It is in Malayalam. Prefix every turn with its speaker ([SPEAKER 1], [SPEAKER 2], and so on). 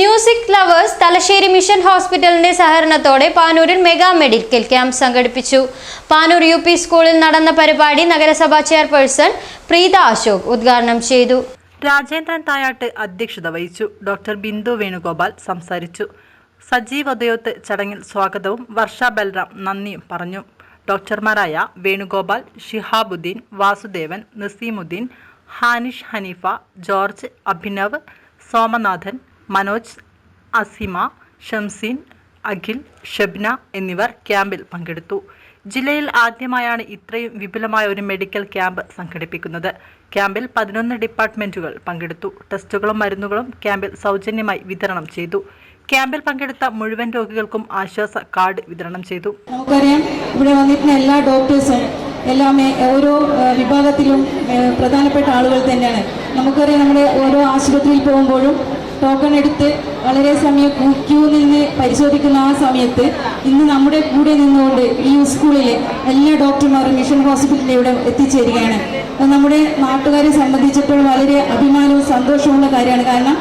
[SPEAKER 1] മ്യൂസിക് ലവേഴ്സ് തലശ്ശേരി മിഷൻ ഹോസ്പിറ്റലിന്റെ സഹകരണത്തോടെ പാനൂരിൽ മെഗാ മെഡിക്കൽ ക്യാമ്പ് സംഘടിപ്പിച്ചു. പാനൂർ യു പി സ്കൂളിൽ നടന്ന പരിപാടി നഗരസഭാ ചെയർപേഴ്സൺ പ്രീത അശോക് ഉദ്ഘാടനം ചെയ്തു.
[SPEAKER 2] രാജേന്ദ്രൻ തായാട്ട് അധ്യക്ഷത വഹിച്ചു. ഡോക്ടർ ബിന്ദു വേണുഗോപാൽ സംസാരിച്ചു. സജീവ് ഉദയോത്ത് ചടങ്ങിൽ സ്വാഗതവും വർഷ ബൽറാം നന്ദിയും പറഞ്ഞു. ഡോക്ടർമാരായ വേണുഗോപാൽ ഷിഹാബുദ്ദീൻ വാസുദേവൻ നസീമുദ്ദീൻ ഹാനിഷ് ഹനീഫ ജോർജ് അഭിനവ് സോമനാഥൻ മനോജ് അസിമ ഷംസീൻ അഖിൽ ഷബ്ന എന്നിവർ ക്യാമ്പിൽ പങ്കെടുത്തു. ജില്ലയിൽ ആദ്യമായാണ് ഇത്രയും വിപുലമായ ഒരു മെഡിക്കൽ ക്യാമ്പ് സംഘടിപ്പിക്കുന്നത്. ക്യാമ്പിൽ പതിനൊന്ന് ഡിപ്പാർട്ട്മെന്റുകൾ പങ്കെടുത്തു. ടെസ്റ്റുകളും മരുന്നുകളും ക്യാമ്പിൽ സൗജന്യമായി വിതരണം ചെയ്തു. ക്യാമ്പിൽ പങ്കെടുത്ത മുഴുവൻ രോഗികൾക്കും ആശ്വാസ കാർഡ് വിതരണം ചെയ്തു.
[SPEAKER 3] നമുക്കറിയാം ഇവിടെ വന്നിട്ടുള്ള എല്ലാ ഡോക്ടേഴ്സും എല്ലാ ഓരോ വിഭാഗത്തിലും പ്രധാനപ്പെട്ട ആളുകൾ തന്നെയാണ്. നമുക്കറിയാം നമ്മുടെ ഓരോ ആശുപത്രിയിൽ പോകുമ്പോഴും ടോക്കൺ എടുത്ത് വളരെ സമയം ക്യൂ- നിന്ന് പരിശോധിക്കുന്ന ആ സമയത്ത് ഇന്ന് നമ്മുടെ കൂടെ നിന്നുകൊണ്ട് ഈ സ്കൂളിലെ എല്ലാ ഡോക്ടർമാരും മിഷൻ ഹോസ്പിറ്റലിൽ ഇവിടെ എത്തിച്ചേരുകയാണ്. നമ്മുടെ നാട്ടുകാരെ സംബന്ധിച്ചപ്പോൾ വളരെ അഭിമാനവും സന്തോഷമുള്ള കാര്യമാണ്. കാരണം